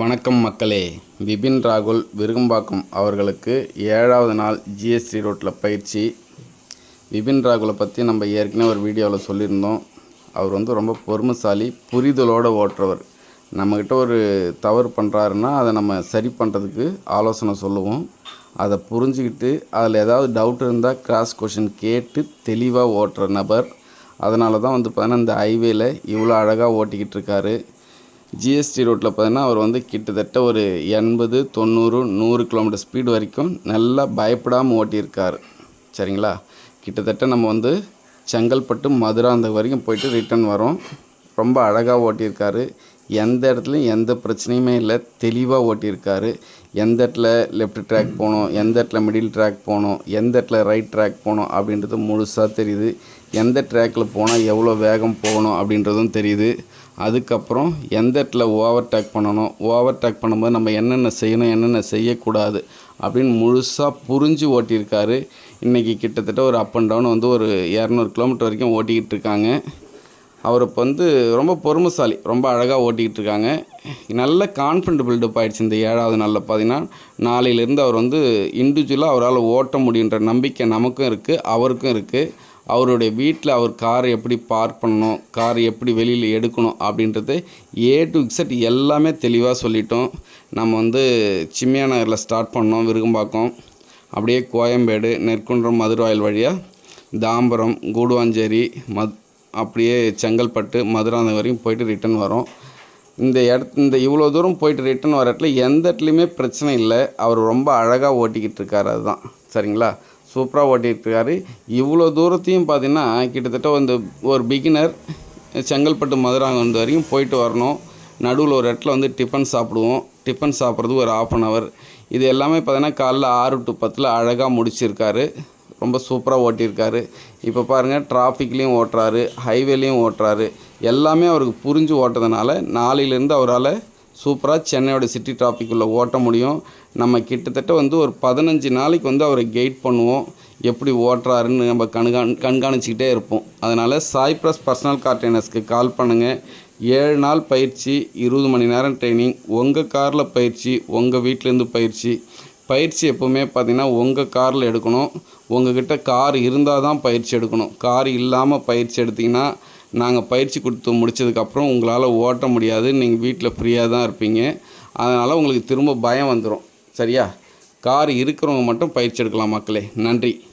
வணக்கம் மக்களே. விபின் ராகுல் விருகம்பாக்கம் அவர்களுக்கு ஏழாவது நாள் ஜிஎஸ்டி ரோட்டில் பயிற்சி. விபின் ராகுலை பற்றி நம்ம ஏற்கனவே ஒரு வீடியோவில் சொல்லியிருந்தோம். அவர் வந்து ரொம்ப பொறுமைசாலி புரிதலோடு ஓட்டுறவர். நம்மக்கிட்ட ஒரு தவறு பண்ணுறாருன்னா அதை நம்ம சரி பண்ணுறதுக்கு ஆலோசனை சொல்லுவோம். அதை புரிஞ்சுக்கிட்டு அதில் ஏதாவது டவுட் இருந்தால் கிராஸ் கொஷின் கேட்டு தெளிவாக ஓட்டுற நபர். அதனால தான் வந்து பார்த்தீங்கன்னா இந்த ஹைவேயில் இவ்வளோ அழகாக ஓட்டிக்கிட்டு இருக்காரு. ஜிஎஸ்டி ரோட்டில் பார்த்தீங்கன்னா அவர் வந்து கிட்டத்தட்ட ஒரு எண்பது தொண்ணூறு நூறு கிலோமீட்டர் ஸ்பீடு வரைக்கும் நல்லா பயப்படாமல் ஓட்டியிருக்கார். சரிங்களா? கிட்டத்தட்ட நம்ம வந்து செங்கல்பட்டு மதுராந்தகம் வரைக்கும் போயிட்டு ரிட்டர்ன் வரோம். ரொம்ப அழகாக ஓட்டியிருக்காரு. எந்த இடத்துலையும் எந்த பிரச்சனையுமே இல்லை. தெளிவாக ஓட்டியிருக்காரு. எந்த இடத்துல லெஃப்ட் ட்ராக் போகணும் எந்த இடத்துல மிடில் ட்ராக் போகணும் எந்த இடத்துல ரைட் ட்ராக் போகணும் அப்படின்றது முழுசாக தெரியுது. எந்த ட்ராக்கில் போனால் எவ்வளோ வேகம் போகணும் அப்படின்றதும் தெரியுது. அதுக்கப்புறம் எந்த இடத்துல ஓவர் டேக் பண்ணணும் ஓவர் டேக் பண்ணும்போது நம்ம என்னென்ன செய்யணும் என்னென்ன செய்யக்கூடாது அப்படின்னு முழுசாக புரிஞ்சு ஓட்டியிருக்காரு. இன்றைக்கி கிட்டத்தட்ட ஒரு அப் அண்ட் டவுன் வந்து ஒரு இரநூறு கிலோமீட்டர் வரைக்கும் ஓட்டிக்கிட்டு இருக்காங்க. அவர் இப்போ வந்து ரொம்ப பொறுமைசாலி ரொம்ப அழகாக ஓட்டிக்கிட்டு இருக்காங்க. நல்ல கான்ஃபிடென்ட் பில்டப் ஆகிடுச்சு இந்த ஏழாவது நாளில் பார்த்தீங்கன்னா நாளையிலேருந்து அவர் வந்து இண்டிவிஜுவலாக அவரால் ஓட்ட முடியுன்ற நம்பிக்கை நமக்கும் இருக்குது அவருக்கும் இருக்குது அவருடைய வீட்டில் அவர் காரை எப்படி பார்க் பண்ணணும் கார் எப்படி வெளியில் எடுக்கணும் அப்படின்றது ஏ டு இசட் எல்லாமே தெளிவாக சொல்லிட்டோம். நம்ம வந்து சிம்மியா நகரில் ஸ்டார்ட் பண்ணோம் விருகம்பாக்கம். அப்படியே கோயம்பேடு நெற்குன்றம் மதுராயில் வழியாக தாம்பரம் கூடுவாஞ்சேரி மத் அப்படியே செங்கல்பட்டு மதுராந்த வரைக்கும் போயிட்டு ரிட்டன் வரோம். இந்த இடத்து இந்த இவ்வளோ தூரம் போயிட்டு ரிட்டன் வர இடத்துல எந்த இடத்துலையுமே பிரச்சனை இல்லை. அவர் ரொம்ப அழகாக ஓட்டிக்கிட்டு இருக்காரு அதுதான். சரிங்களா? சூப்பராக ஓட்டிகிட்ருக்காரு இவ்வளோ தூரத்தையும் பார்த்திங்கன்னா கிட்டத்தட்ட வந்து ஒரு பிகினர் செங்கல்பட்டு மதுராந்தகம் வரைக்கும் போயிட்டு வரணும். நடுவில் ஒரு இடத்துல வந்து டிஃபன் சாப்பிடுவோம். டிஃபன் சாப்பிட்றது ஒரு ஆஃப் அன் ஹவர் இது எல்லாமே பார்த்தீங்கன்னா காலைல ஆறு டு பத்தில் அழகாக முடிச்சிருக்காரு. ரொம்ப சூப்பராக ஓட்டியிருக்காரு. இப்போ பாருங்கள் டிராஃபிக்லேயும் ஓட்டுறாரு ஹைவேலையும் ஓட்டுறாரு. எல்லாமே அவருக்கு புரிஞ்சு ஓட்டுறதுனால நாளையிலேருந்து அவரால் சூப்பராக சென்னையோட சிட்டி டிராஃபிக்குள்ளே ஓட்ட முடியும். நம்ம கிட்டத்தட்ட வந்து ஒரு பதினஞ்சு நாளைக்கு வந்து அவரை கைட் பண்ணுவோம். எப்படி ஓட்டுறாருன்னு நம்ம கண்காண் கண்காணிச்சிக்கிட்டே இருப்போம். அதனால் சாய்ப்ரஸ் பர்சனல் கார் ட்ரைனர்ஸ்க்கு கால் பண்ணுங்கள் ஏழு நாள் பயிற்சி இருபது மணி நேரம் ட்ரைனிங் உங்கள் காரில் பயிற்சி உங்கள் வீட்டிலேருந்து பயிற்சி. பயிற்சி எப்போவுமே பார்த்திங்கன்னா உங்கள் காரில் எடுக்கணும். உங்ககிட்ட கார் இருந்தால் தான் பயிற்சி எடுக்கணும். கார் இல்லாமல் பயிற்சி எடுத்திங்கன்னா நாங்கள் பயிற்சி கொடுத்து முடிச்சதுக்கப்புறம் உங்களால் ஓட்ட முடியாது. நீங்கள் வீட்டில் ஃப்ரீயாக தான் இருப்பீங்க. அதனால் உங்களுக்கு திரும்ப பயம் வந்துடும் சரியா? கார் இருக்கிறவங்க மட்டும் பயிற்சி எடுக்கலாம் மக்களே. நன்றி.